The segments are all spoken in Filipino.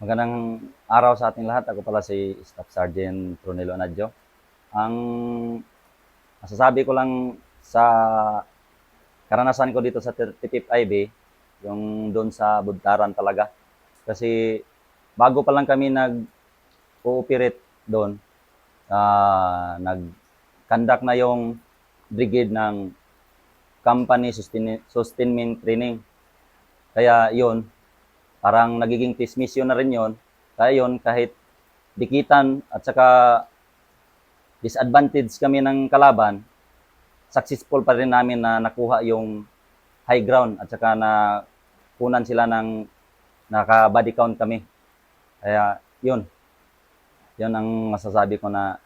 Magandang araw sa ating lahat. Ako pala si Staff Sergeant Tronelo Anadjo. Ang masasabi ko lang sa karanasan ko dito sa 35 IB, yung doon sa Budtaran talaga. Kasi bago pa lang kami nag-ooperate doon, ah, nag-conduct na yung brigade ng company sustain- sustainment training. Kaya yun, parang nagiging test mission na rin yon. Kaya yun, kahit dikitan at saka disadvantage kami ng kalaban, successful pa rin namin na nakuha yung high ground at saka na kunan sila ng naka-body count kami. Kaya yun, yun ang masasabi ko na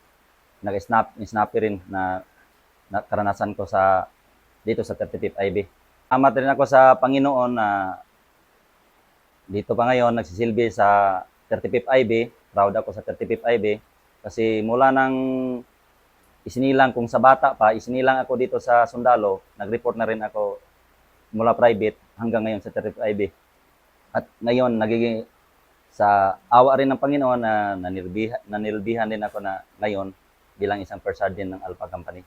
nag-snap, snappy rin na, na karanasan ko sa dito sa 35 IB. Amat rin ako sa Panginoon na dito pa ngayon nagsisilbi sa 35 IB. Proud ako sa 35 IB kasi mula nang isinilang kung sa bata pa, isinilang ako dito sa Sundalo, nag-report na rin ako mula private hanggang ngayon sa 35 IB. At ngayon nagiging sa awa rin ng Panginoon na nanilbihan, nanilbihan din ako na ngayon bilang isang first sergeant ng Alpha Company.